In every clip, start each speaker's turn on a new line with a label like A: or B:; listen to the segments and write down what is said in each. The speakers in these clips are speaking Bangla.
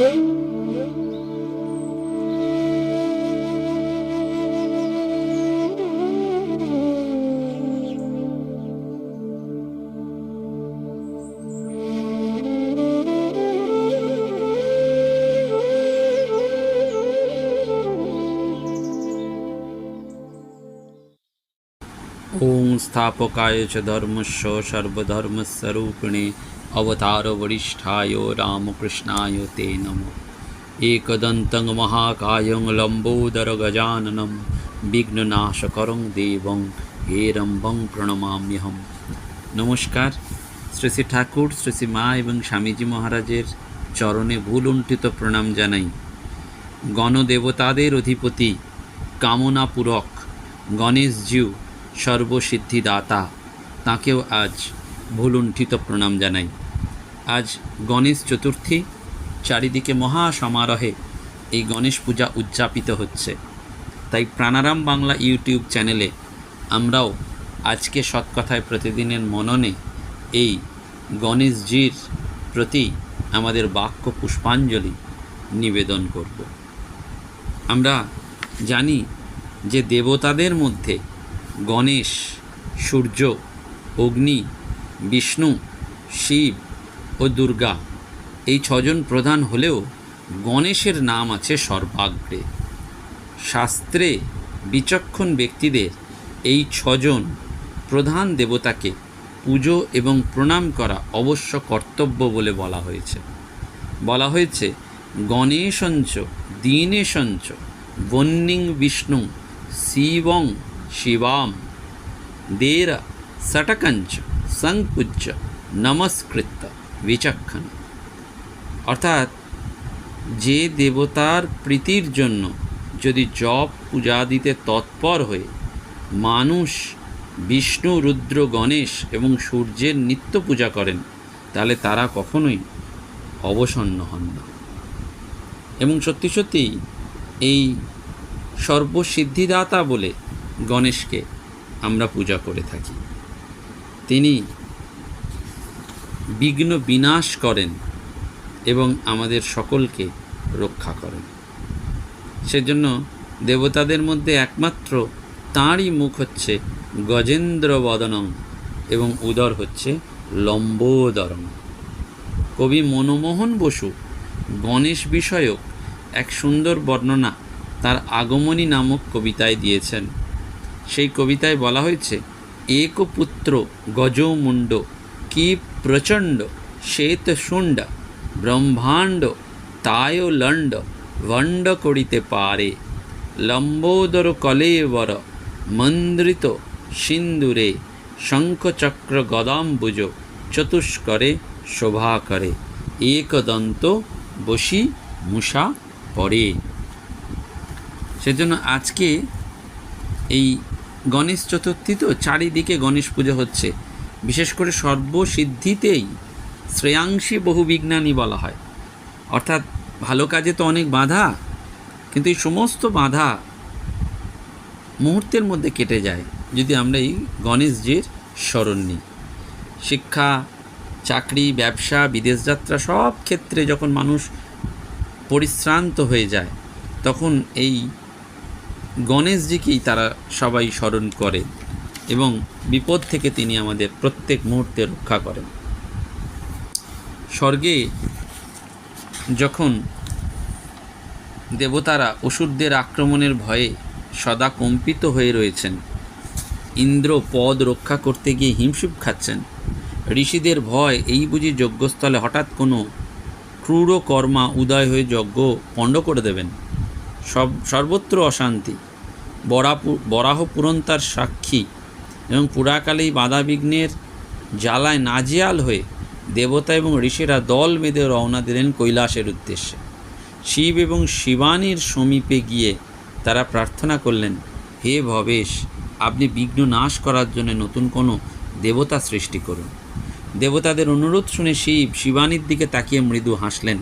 A: ॐ स्थापकाय च धर्मस्य सर्वधर्मस्वरूपिणे अवतारवरिष्ठाय रामकृष्णाय ते नमो एकदन्तं महाकायं लम्बोदरगजाननं বিঘ্ননাশকরং দেবং হেরম্বং প্রণমাম্যহম নমস্কার শ্রী শ্রী ঠাকুর শ্রী শ্রী মা এবং স্বামীজি মহারাজের চরণে ভুলুণ্ঠিত প্রণাম জানাই গণদেবতাদের অধিপতি কামনাপূরক গণেশজিউ সর্বসিদ্ধিদাতা তাঁকেও আজ ভুলুণ্ঠিত প্রণাম জানাই আজ গণেশ চতুর্থী, চারিদিকে মহা সমারোহে এই গণেশ পূজা উদযাপিত হচ্ছে। তাই প্রাণারাম বাংলা ইউটিউব চ্যানেলে আমরাও আজকে সৎকথায় প্রতিদিনের মননে এই গণেশজির প্রতি আমাদের বাক্য পুষ্পাঞ্জলি নিবেদন করব। আমরা জানি যে দেবতাদের মধ্যে গণেশ, সূর্য, অগ্নি, বিষ্ণু, শিব ও দুর্গা। এই ছজন প্রধান হলেও গণেশের নাম আছে সর্বাগ্রে। শাস্ত্রে বিচক্ষণ ব্যক্তিদের এই ছজন প্রধান দেবতাকে পুজো এবং প্রণাম করা অবশ্য কর্তব্য বলে বলা হয়েছে। বলা হয়েছে, গণেশঞ্চ, দীনেশঞ্চ বন্যিং বিষ্ণু, শিবং শিবাম, দেরা সটকঞ্চ সংপুজ্য নমস্কৃত বিচক্ষণ। অর্থাৎ যে দেবতার প্রীতির জন্য যদি জপ পূজা দিতে তৎপর হয়ে মানুষ বিষ্ণু, রুদ্র, গণেশ এবং সূর্যের নিত্য পূজা করেন, তাহলে তারা কখনোই অবসন্ন হন না। এবং সত্যি সত্যি এই সর্বসিদ্ধিদাতা বলে গণেশকে আমরা পূজা করে থাকি। তিনি বিঘ্ন বিনাশ করেন এবং আমাদের সকলকে রক্ষা করেন। সেজন্য দেবতাদের মধ্যে একমাত্র তাঁরই মুখ হচ্ছে গজেন্দ্র বদনম এবং উদর হচ্ছে লম্বোদরম। কবি মনমোহন বসু গণেশ বিষয়ক এক সুন্দর বর্ণনা তার আগমনী নামক কবিতায় দিয়েছেন। সেই কবিতায় বলা হয়েছে এক পুত্র গজমুণ্ড কি প্রচণ্ড, শ্বেত শুণ্ড, ব্রহ্মাণ্ড, তায় লণ্ড, ভণ্ড করিতে পারে। লম্বোদর কলেবর, মন্দ্রিত সিন্দুরে, শঙ্খচক্র গদাম্বুজ, চতুষ্করে শোভা করে। একদন্ত বসি মুষা পড়ে। সেজন্য আজকে এই গণেশ চতুর্থী তো চারিদিকে গণেশ পুজো হচ্ছে। বিশেষ করে সর্বসিদ্ধিতেই শ্রেয়াংশী বহু বিজ্ঞানী বলা হয়। অর্থাৎ ভালো কাজে তো অনেক বাধা, কিন্তু এই সমস্ত বাধা মুহূর্তের মধ্যে কেটে যায় যদি আমরা এই গণেশজির স্মরণ নিই। শিক্ষা, চাকরি, ব্যবসা, বিদেশ যাত্রা সব ক্ষেত্রে যখন মানুষ পরিশ্রান্ত হয়ে যায়, তখন এই গণেশজিকেই তারা সবাই স্মরণ করে। এবং বিপদ থেকে তিনি আমাদের প্রত্যেক মুহূর্তে রক্ষা করেন। স্বর্গে যখন দেবতারা অসুরদের আক্রমণের ভয়ে সদা কম্পিত হয়ে রয়েছেন, ইন্দ্র পদ রক্ষা করতে গিয়ে হিমশিম খাচ্ছেন, ঋষিদের ভয় এই বুঝি যজ্ঞস্থলে হঠাৎ কোনো ক্রূর কর্মা উদয় হয়ে যজ্ঞ পণ্ড করে দেবেন। সব, সর্বত্র অশান্তি বরাহ পুরন তার সাক্ষী এবং পুরাকালেই বাধা বিঘ্নের জ্বালায় নাজিয়াল হয়ে দেবতা এবং ঋষিরা দল বেঁধে রওনা দিলেন কৈলাসের উদ্দেশ্যে। শিব এবং শিবানীর সমীপে গিয়ে তারা প্রার্থনা করলেন, হে ভবেশ, আপনি বিঘ্ন নাশ করার জন্য নতুন কোনো দেবতা সৃষ্টি করুন। দেবতাদের অনুরোধ শুনে শিব শিবানীর দিকে তাকিয়ে মৃদু হাসলেন।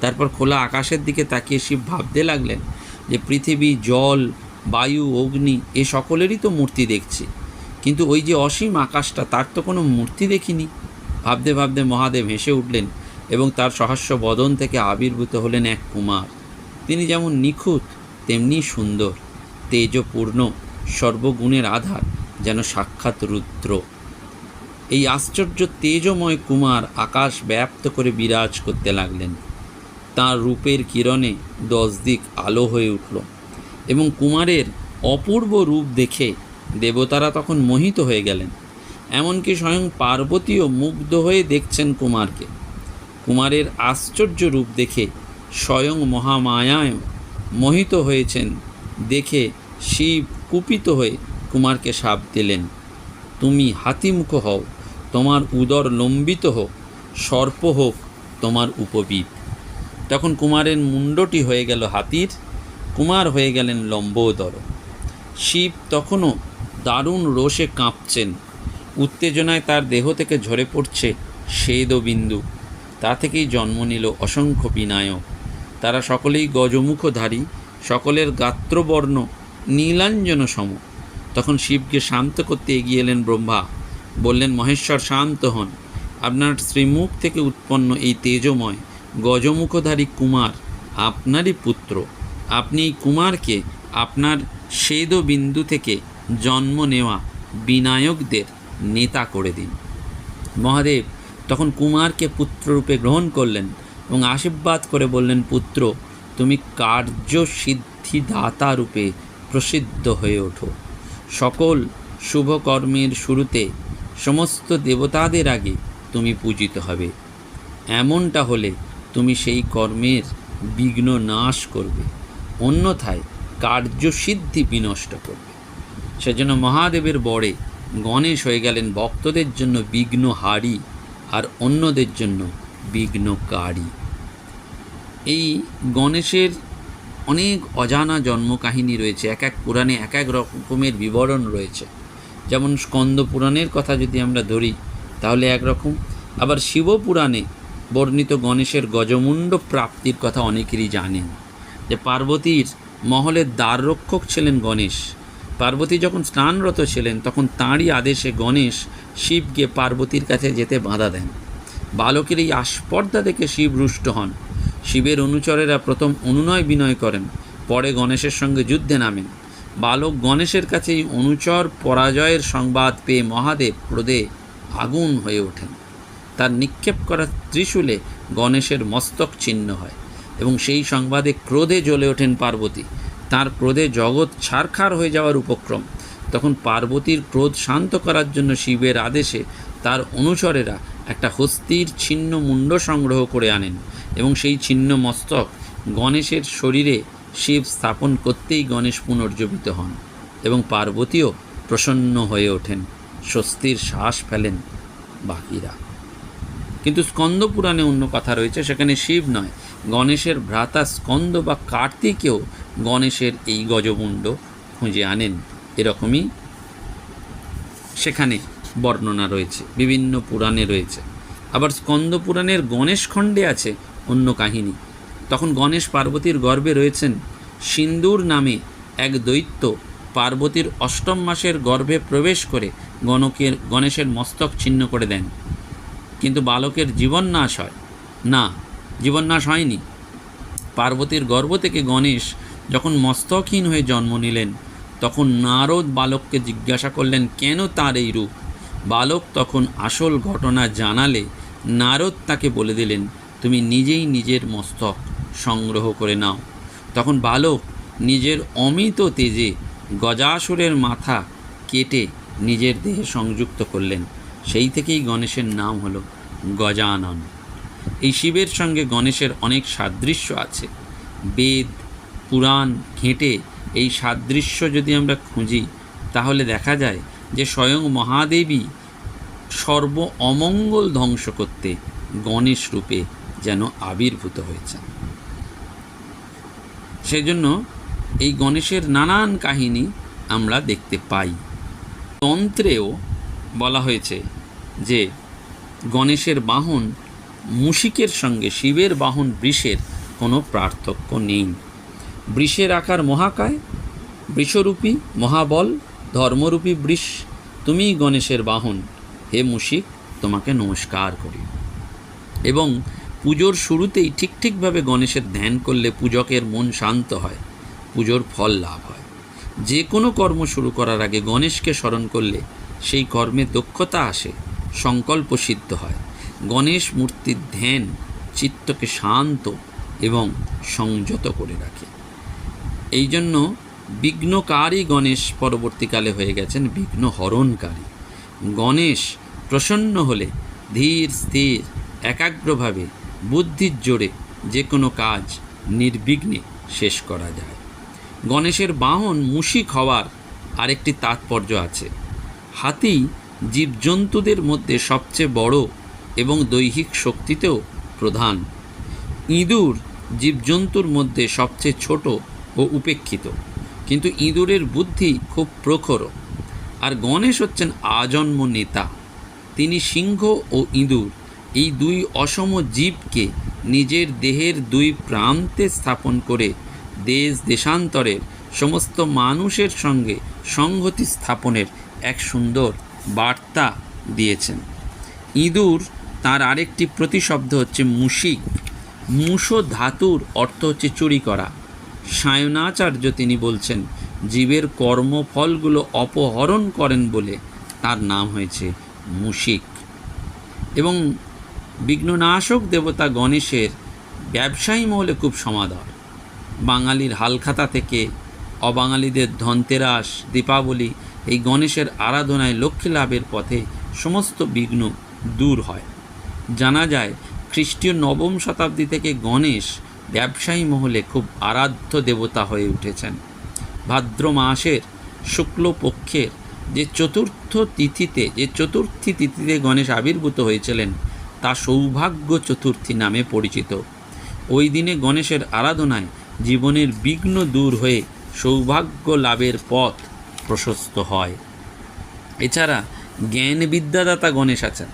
A: তারপর খোলা আকাশের দিকে তাকিয়ে শিব ভাবতে লাগলেন যে, পৃথিবী, জল, বায়ু, অগ্নি, এ সকলেরই তো মূর্তি দেখছি। কিন্তু ওই যে অসীম আকাশটা, তার তো কোনো মূর্তি দেখিনি। ভাবতে ভাবতে মহাদেব হেসে উঠলেন এবং তার সহাস্য বদন থেকে আবির্ভূত হলেন এক কুমার। তিনি যেমন নিখুঁত, তেমনি সুন্দর, তেজপূর্ণ, সর্বগুণের আধার, যেন সাক্ষাৎ রুদ্র। এই আশ্চর্য তেজময় কুমার আকাশ ব্যাপ্ত করে বিরাজ করতে লাগলেন। তার রূপের কিরণে দশ দিক আলো হয়ে উঠল এবং কুমারের অপূর্ব রূপ দেখে দেবতারা তখন মোহিত হয়ে গেলেন। এমনকি স্বয়ং পার্বতীও মুগ্ধ হয়ে দেখছেন কুমারকে। কুমারের আশ্চর্য রূপ দেখে স্বয়ং মহামায়ায় মোহিত হয়েছেন। দেখে শিব কুপিত হয়ে কুমারকে সাপ দিলেন। তুমি হাতিমুখ হও, তোমার উদর লম্বিত হোক, সর্প হোক তোমার উপবিদ তখন কুমারের মুণ্ডটি হয়ে গেল হাতির, কুমার হয়ে গেলেন লম্বোদর। শিব তখনও দারুণ রোষে কাঁপছেন। উত্তেজনায় তার দেহ থেকে ঝরে পড়ছে বিন্দু তা থেকেই জন্ম নিল অসংখ্য বিনায়ক। তারা সকলেই গজমুখধারী, সকলের গাত্রবর্ণ, নীলাঞ্জন সম। তখন শিবকে শান্ত করতে এগিয়ে এলেন ব্রহ্মা। বললেন, মহেশ্বর, শান্ত হন। আপনার শ্রীমুখ থেকে উৎপন্ন এই তেজময়, গজমুখধারী কুমার আপনারই পুত্র। আপনি এই কুমারকে আপনার বিন্দু থেকে জন্ম নেওয়া বিনায়কদের নেতা করে দিন। মহাদেব তখন কুমারকে পুত্ররূপে গ্রহণ করলেন এবং আশীর্বাদ করে বললেন, পুত্র, তুমি কার্য সিদ্ধিদাতা রূপে প্রসিদ্ধ হয়ে ওঠো। সকল শুভকর্মের শুরুতে সমস্ত দেবতাদের আগে তুমি পূজিত হবে। এমনটা হলে তুমি সেই কর্মের বিঘ্ন নাশ করবে। অন্যথায় কার্যসিদ্ধি বিনষ্ট করবে। সেজন্য মহাদেবের বড়ে গণেশ হয়ে গেলেন ভক্তদের জন্য বিঘ্ন হারি আর অন্যদের জন্য বিঘ্নকারী। এই গণেশের অনেক অজানা জন্মকাহিনী রয়েছে, এক এক পুরাণে এক এক রকমের বিবরণ রয়েছে। যেমন স্কন্দ পুরাণের কথা যদি আমরা ধরি, তাহলে একরকম আবার শিবপুরাণে বর্ণিত গণেশের গজমুণ্ড প্রাপ্তির কথা অনেকেরই জানেন, যে পার্বতীর মহলের দ্বাররক্ষক ছিলেন গণেশ। পার্বতী যখন স্নানরত ছিলেন, তখন তাঁরই আদেশে গণেশ শিবকে পার্বতীর কাছে যেতে বাধা দেন। বালকের এই আস্পর্ধা দেখে শিব রুষ্ট হন। শিবের অনুচরেরা প্রথম অনুনয় বিনয় করেন, পরে গণেশের সঙ্গে যুদ্ধে নামেন। বালক গণেশের কাছে এই অনুচর পরাজয়ের সংবাদ পেয়ে মহাদেব ক্রোধে আগুন হয়ে ওঠেন। তার নিক্ষেপ করা ত্রিশূলে গণেশের মস্তক ছিন্ন হয় এবং সেই সংবাদে ক্রোধে জ্বলে ওঠেন পার্বতী। তার ক্রোধে জগৎ ছারখার হয়ে যাওয়ার উপক্রম। তখন পার্বতীর ক্রোধ শান্ত করার জন্য শিবের আদেশে তার অনুচরেরা একটা হস্তির ছিন্ন মুণ্ড সংগ্রহ করে আনেন এবং সেই ছিন্ন মস্তক গণেশের শরীরে শিব স্থাপন করতেই গণেশ পুনর্জীবিত হন এবং পার্বতীও প্রসন্ন হয়ে ওঠেন, স্বস্তির শ্বাস ফেলেন বাকিরা কিন্তু স্কন্দ পুরাণে অন্য কথা রয়েছে, সেখানে শিব নয়, গণেশের ভ্রাতা স্কন্দ বা কার্তিকেও গণেশের এই গজমুণ্ড খুঁজে আনেন। এরকমই সেখানে বর্ণনা রয়েছে, বিভিন্ন পুরাণে রয়েছে। আবার স্কন্দ পুরাণের গণেশ খণ্ডে আছে অন্য কাহিনী। তখন গণেশ পার্বতীর গর্ভে রয়েছেন। সিন্দুর নামে এক দৈত্য পার্বতীর অষ্টম মাসের গর্ভে প্রবেশ করে গণকের, গণেশের মস্তক ছিন্ন করে দেন। কিন্তু বালকের জীবননাশ হয়। না জীবননাশ হয়নি। পার্বতীর গর্ভ থেকে গণেশ যখন মস্তকহীন হয়ে জন্ম নিলেন, তখন নারদ বালককে জিজ্ঞাসা করলেন, কেন তার এই রূপ? বালক তখন আসল ঘটনা জানালে নারদ তাকে বলে দিলেন, তুমি নিজেই নিজের মস্তক সংগ্রহ করে নাও। তখন বালক নিজের অমিত তেজে গজাসুরের মাথা কেটে নিজের দেহে সংযুক্ত করলেন। সেই থেকেই গণেশের নাম হলো গজানন। এই শিবের সঙ্গে গণেশের অনেক সাদৃশ্য আছে। বেদ পুরাণ ঘেঁটে এই সাদৃশ্য যদি আমরা খুঁজি, তাহলে দেখা যায় যে স্বয়ং মহাদেবী সর্ব অমঙ্গল ধ্বংস করতে গণেশ রূপে যেন আবির্ভূত হয়েছেন। সেজন্য এই গণেশের নানান কাহিনী আমরা দেখতে পাই। তন্ত্রেও বলা হয়েছে যে গণেশের বাহন মুশিকের সঙ্গে শিবের বাহন বৃষের কোনো পার্থক্য নেই। বৃষের আকার মহাকায়, বৃষরূপী মহাবল, ধর্মরূপী বৃষ, তুমিই গণেশের বাহন। হে মুশিক, তোমাকে নমস্কার করি। এবং পুজোর শুরুতেই ঠিক ঠিকভাবে গণেশের ধ্যান করলে পূজকের মন শান্ত হয়, পুজোর ফল লাভ হয়। যে কোনো কর্ম শুরু করার আগে গণেশকে স্মরণ করলে সেই কর্মে দক্ষতা আসে, সংকল্প সিদ্ধ হয়। গণেশ মূর্তির ধ্যান চিত্তকে শান্ত এবং সংযত করে রাখে। এই জন্য বিঘ্নকারী গণেশ পরবর্তীকালে হয়ে গেছেন বিঘ্ন হরণকারী গণেশ প্রসন্ন হলে ধীর, স্থির, একাগ্রভাবে, বুদ্ধির জোরে যে কোনো কাজ নির্বিঘ্নে শেষ করা যায়। গণেশের বাহন মুশিক হওয়ার আরেকটি তাৎপর্য আছে। হাতি জীবজন্তুদের মধ্যে সবচেয়ে বড় এবং দৈহিক শক্তিতেও প্রধান। ইঁদুর জীবজন্তুর মধ্যে সবচেয়ে ছোট ও উপেক্ষিত। কিন্তু ইঁদুরের বুদ্ধি খুব প্রখর। আর গণেশ হচ্ছেন আজন্ম নেতা। তিনি সিংহ ও ইঁদুর, এই দুই অসম জীবকে নিজের দেহের দুই প্রান্তে স্থাপন করে দেশ দেশান্তরের সমস্ত মানুষের সঙ্গে সংহতি স্থাপনের এক সুন্দর বার্তা দিয়েছেন। ইঁদুর তার আরেকটি প্রতিশব্দ হচ্ছে মুশিক। মুশো ধাতুর অর্থ হচ্ছে চুরি করা। সায়নাচার্য তিনি বলছেন, জীবের কর্মফলগুলো অপহরণ করেন বলে তার নাম হয়েছে মুশিক। এবং বিঘ্ননাশক দেবতা গণেশের ব্যবসায়ী মহলে খুব সমাদর। বাঙালির হালখাতা থেকে অবাঙালিদের ধনতেরাস, দীপাবলি, এই গণেশের আরাধনায় লক্ষ্মী লাভের পথে সমস্ত বিঘ্ন দূর হয়। জানা যায়, খ্রিস্টীয় নবম শতাব্দী থেকে গণেশ ব্যবসায়ী মহলে খুব আরাধ্য দেবতা হয়ে উঠেছেন। ভাদ্র মাসের শুক্লপক্ষের যে চতুর্থ তিথিতে, যে চতুর্থী তিথিতে গণেশ আবির্ভূত হয়েছিলেন, তা সৌভাগ্য চতুর্থী নামে পরিচিত। ওই দিনে গণেশের আরাধনায় জীবনের বিঘ্ন দূর হয়ে সৌভাগ্য লাভের পথ প্রশস্ত হয়। এছাড়া জ্ঞান বিদ্যাদাতা গণেশ আছেন।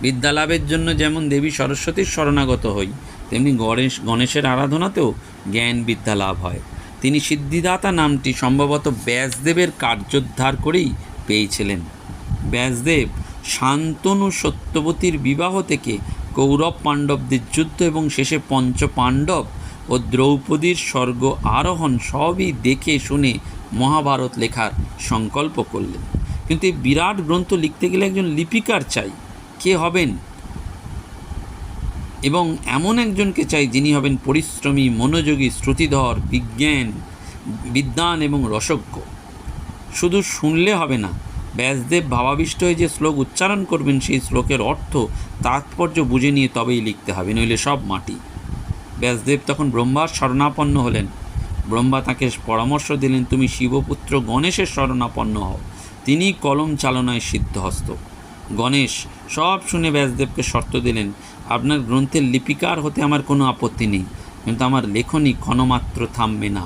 A: বিদ্যা লাভের জন্য যেমন দেবী সরস্বতীর শরণাগত হই তেমনি গণেশ, গণেশের আরাধনাতেও জ্ঞান বিদ্যা লাভ হয়। তিনি সিদ্ধিদাতা নামটি সম্ভবত ব্যাসদেবের কার্যোদ্ধার করেই পেয়েছিলেন। ব্যাসদেব শান্তনু সত্যবতীর বিবাহ থেকে কৌরব পাণ্ডবদের যুদ্ধ এবং শেষে পঞ্চ পাণ্ডব ও দ্রৌপদীর স্বর্গ আরোহণ সবই দেখে শুনে মহাভারত লেখার সংকল্প করলেন। কিন্তু এই বিরাট গ্রন্থ লিখতে গেলে একজন লিপিকার চাই। কে হবেন? এবং এমন একজনকে চাই যিনি হবেন পরিশ্রমী, মনোযোগী, শ্রুতিধর, বিজ্ঞান বিদ্যান এবং রসজ্ঞ। শুধু শুনলে হবে না, ব্যাসদেব ভাবাবিষ্ট হয়ে যে শ্লোক উচ্চারণ করবেন সেই শ্লোকের অর্থ, তাৎপর্য বুঝে নিয়ে তবেই লিখতে হবে, নইলে সব মাটি। ব্যাসদেব তখন ব্রহ্মার শরণাপন্ন হলেন। ব্রহ্মা তাকে পরামর্শ দিলেন, তুমি শিবপুত্র গণেশের শরণাপন্ন হও। তিনি কলম চালনায় সিদ্ধহস্ত। গণেশ সব শুনে ব্যাসদেবকে শর্ত দিলেন আপনার গ্রন্থের লিপিকার হতে আমার কোনো আপত্তি নেই। কিন্তু আমার লেখনী ক্ষণমাত্র থামবে না।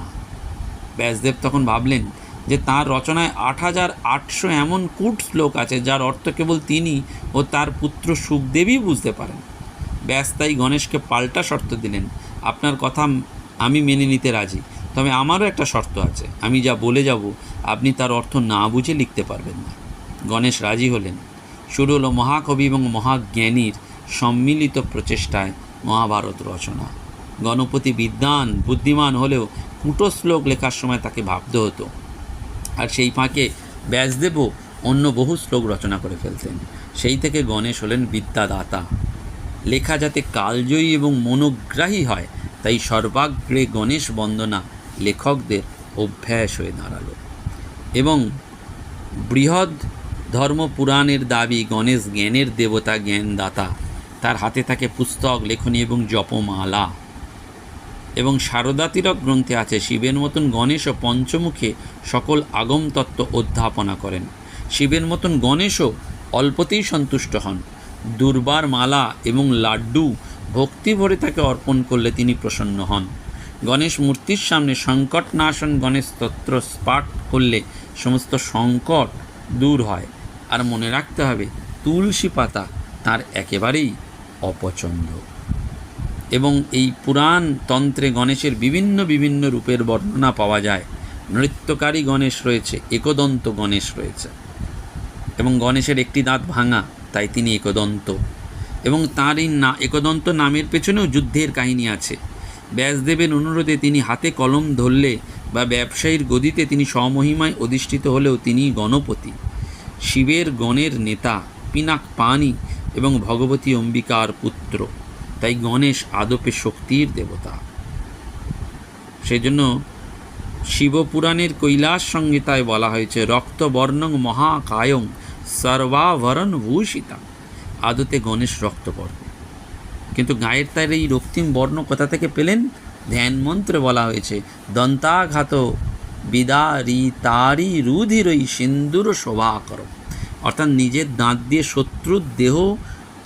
A: ব্যাসদেব তখন ভাবলেন যে তার রচনায় আট হাজার আটশো এমন কূট শ্লোক আছে, যার অর্থ কেবল তিনি ও তার পুত্র সুখদেবই বুঝতে পারেন। ব্যাস তাই গণেশকে পাল্টা শর্ত দিলেন, আপনার কথা আমি মেনে নিতে রাজি, তবে আমারও একটা শর্ত আছে। আমি যা বলে যাব, আপনি তার অর্থ না বুঝে লিখতে পারবেন না। গণেশ রাজি হলেন। শুরু হলো মহাকবি এবং মহাজ্ঞানীর সম্মিলিত প্রচেষ্টায় মহাভারত রচনা। গণপতি বিদ্বান বুদ্ধিমান হলেও কুটো শ্লোক লেখার সময় তাকে ভাবতে হতো। আর সেই ফাঁকে ব্যাসদেবও অন্য বহু শ্লোক রচনা করে ফেলতেন। সেই থেকে গণেশ হলেন বিদ্যাদাতা। লেখা যাতে কালজয়ী এবং মনোগ্রাহী হয়, তাই সর্বাগ্রে গণেশ বন্দনা লেখকদের অভ্যাস হয়ে দাঁড়াল। এবং বৃহৎ ধর্মপুরাণের দাবি, গণেশ জ্ঞানের দেবতা, জ্ঞানদাতা তার হাতে থাকে পুস্তক, লেখনী এবং জপমালা। এবং শারদাতিরক গ্রন্থে আছে, শিবের মতন গণেশ ও পঞ্চমুখে সকল আগম তত্ত্ব অধ্যাপনা করেন। শিবের মতন গণেশও অল্পতেই সন্তুষ্ট হন। দুর্বার মালা এবং লাড্ডু ভক্তি ভরে তাকে অর্পণ করলে তিনি প্রসন্ন হন। গণেশ মূর্তির সামনে সংকট নাশন গণেশ তত্ত্র পাঠ করলে সমস্ত সংকট দূর হয়। আর মনে রাখতে হবে, তুলসী পাতা তার একেবারেই অপছন্দ। এবং এই পুরাণ তন্ত্রে গণেশের বিভিন্ন বিভিন্ন রূপের বর্ণনা পাওয়া যায়। নৃত্যকারী গণেশ রয়েছে, একদন্ত গণেশ রয়েছে। এবং গণেশের একটি দাঁত ভাঙা, তাই তিনি একদন্ত। এবং তার এই না, একদন্ত নামের পেছনেও যুদ্ধের কাহিনী আছে। ব্যাসদেবের অনুরোধে তিনি হাতে কলম ধরলে বা ব্যবসায়ীর গদিতে তিনি স্বমহিমায় অধিষ্ঠিত হলেও তিনি গণপতি। শিবের গণের নেতা, পিনাক পানি এবং ভগবতী অম্বিকার পুত্র। তাই গণেশ আদপে শক্তির দেবতা। সেই জন্য শিবপুরাণের কৈলাস সংহিতায় বলা হয়েছে রক্তবর্ণং মহাকায়ং সর্বাভরণ ভূষিতা। আদতে গণেশ রক্তবর্ণ কিন্তু গায়ের তার এই রক্তিম বর্ণ কোথা থেকে পেলেন? ধ্যান মন্ত্রে বলা হয়েছে, দন্তাঘাত বিদারি তারি রুধিরই সিন্দুর শোভা শোভাকর অর্থাৎ নিজের দাঁত দিয়ে শত্রুর দেহ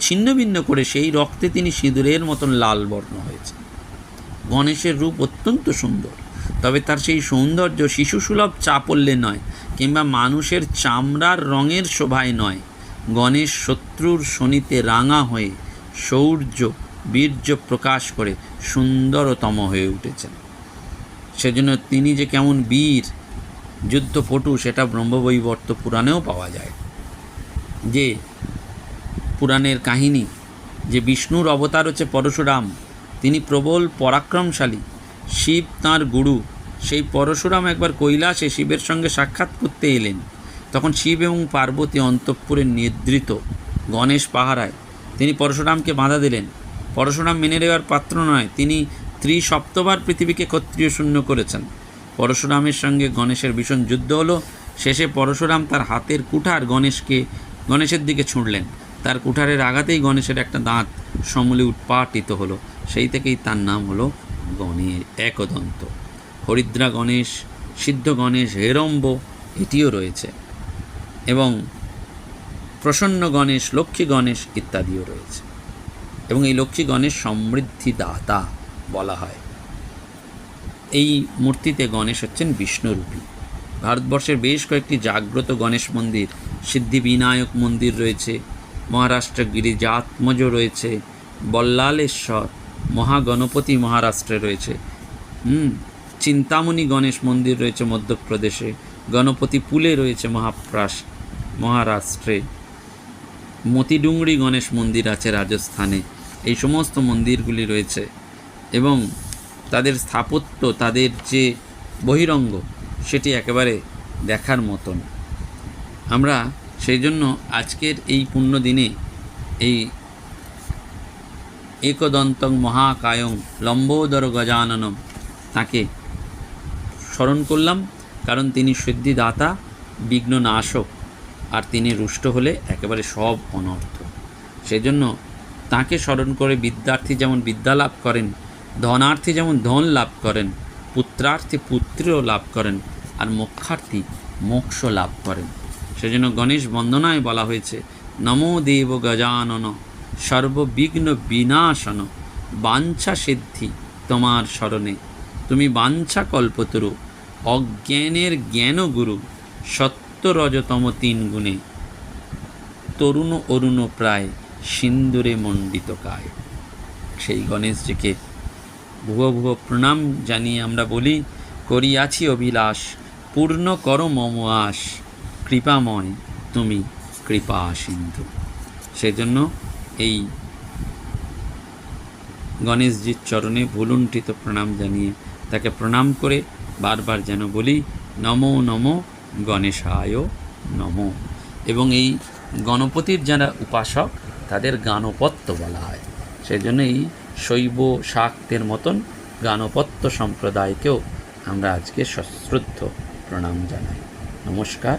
A: ছিন্ন ভিন্ন করে সেই রক্তে তিনি সিঁদুরের মতন লাল বর্ণ হয়েছে গণেশের রূপ অত্যন্ত সুন্দর। তবে তার সেই সৌন্দর্য শিশুসুলভ চাপল্যে নয়, কিংবা মানুষের চামড়ার রঙের শোভায় নয়। গণেশ শত্রুর শনিতে রাঙা হয়ে শৌর্য বীর্য প্রকাশ করে সুন্দরতম হয়ে উঠেছেন। সেজন্য তিনি যে কেমন বীর, যুদ্ধপটু, সেটা ব্রহ্মবৈবর্ত পুরাণেও পাওয়া যায়। যে পুরাণের কাহিনী, যে বিষ্ণুর অবতার হচ্ছে পরশুরাম, তিনি প্রবল পরাক্রমশালী। শিব তাঁর গুরু। সেই পরশুরাম একবার কৈলাসে শিবের সঙ্গে সাক্ষাৎ করতে এলেন। তখন শিব এবং পার্বতী অন্তঃপুরে নিদ্রিত, গণেশ পাহারায়। তিনি পরশুরামকে বাধা দিলেন। পরশুরাম মেনে নেওয়ার পাত্র নয়, তিনি ত্রিসপ্তবার পৃথিবীকে ক্ষত্রিয় শূন্য করেছেন। পরশুরামের সঙ্গে গণেশের ভীষণ যুদ্ধ হলো। শেষে পরশুরাম তার হাতের কুঠার গণেশকে গণেশের দিকে ছুঁড়লেন। তার কুঠারের আঘাতেই গণেশের একটা দাঁত সমূলে উৎপাটিত হলো। সেই থেকেই তার নাম হলো গণেশ একদন্ত। হরিদ্রা গণেশ, সিদ্ধ গণেশ, হেরম্ব এটিও রয়েছে। এবং প্রসন্ন গণেশ, লক্ষ্মী গণেশ ইত্যাদিও রয়েছে। এবং এই লক্ষ্মী গণেশ সমৃদ্ধি দাতা বলা হয়। এই মূর্তিতে গণেশ হচ্ছেন বিষ্ণুরূপী। ভারতবর্ষের বেশ কয়েকটি জাগ্রত গণেশ মন্দির সিদ্ধি বিনায়ক মন্দির রয়েছে মহারাষ্ট্র গিরিজাত্মজ রয়েছে, বল্লালেশ্বর মহাগণপতি মহারাষ্ট্রে রয়েছে। হুম, চিন্তামণি গণেশ মন্দির রয়েছে মধ্যপ্রদেশে, গণপতি পুলে রয়েছে মহাপ্রাস, মহারাষ্ট্রে। মতিডুংরি গণেশ মন্দির আছে রাজস্থানে, এই সমস্ত মন্দিরগুলি রয়েছে এবং তাদের স্থাপত্য, তাদের যে বহিরঙ্গ, সেটি একেবারে দেখার মতন। আমরা সেই জন্য আজকের এই পুণ্য দিনে এই একদন্তং মহাকায়ং লম্বোদর গজাননম তাকে স্মরণ করলাম, কারণ তিনি সিদ্ধিদাতা বিঘ্ন নাশক আর তিনি রুষ্ট হলে একেবারে সব অনর্থ। সেজন্য তাকে স্মরণ করে বিদ্যার্থী যেমন বিদ্যা লাভ করেন, ধনার্থী যেমন ধন লাভ করেন, পুত্রার্থী পুত্রও লাভ করেন, আর মোক্ষার্থী মোক্ষ লাভ করেন। সেজন্য গণেশ বন্দনায় বলা হয়েছে, নমো দেব গজানন, সর্ববিঘ্ন বিনাশন, বাঞ্ছা সিদ্ধি তোমার স্মরণে তুমি বাঞ্ছা কল্পতরু, অজ্ঞানের জ্ঞান গুরু সত্য রজতম তিন গুণে। তরুণ অরুণ প্রায় সিন্দুরে মণ্ডিত কায়। সেই গণেশজিকে ভুব ভুব প্রণাম জানিয়ে আমরা বলি, করিয়াছি অভিলাষ, পূর্ণ কর মম আশ। কৃপাময় তুমি কৃপা সিন্ধু সেজন্য এই গণেশজির চরণে ভুলুণ্ঠিত প্রণাম জানিয়ে তাকে প্রণাম করে বারবার যেন বলি, নমো নমো গণেশায় নমো। এবং এই গণপতির যারা উপাসক, তাদের গানপত্য বলা হয়। সেই জন্য এই শৈব শাক্তের মতন গানপত্য সম্প্রদায়কেও আমরা আজকে সশ্রদ্ধ প্রণাম জানাই। নমস্কার।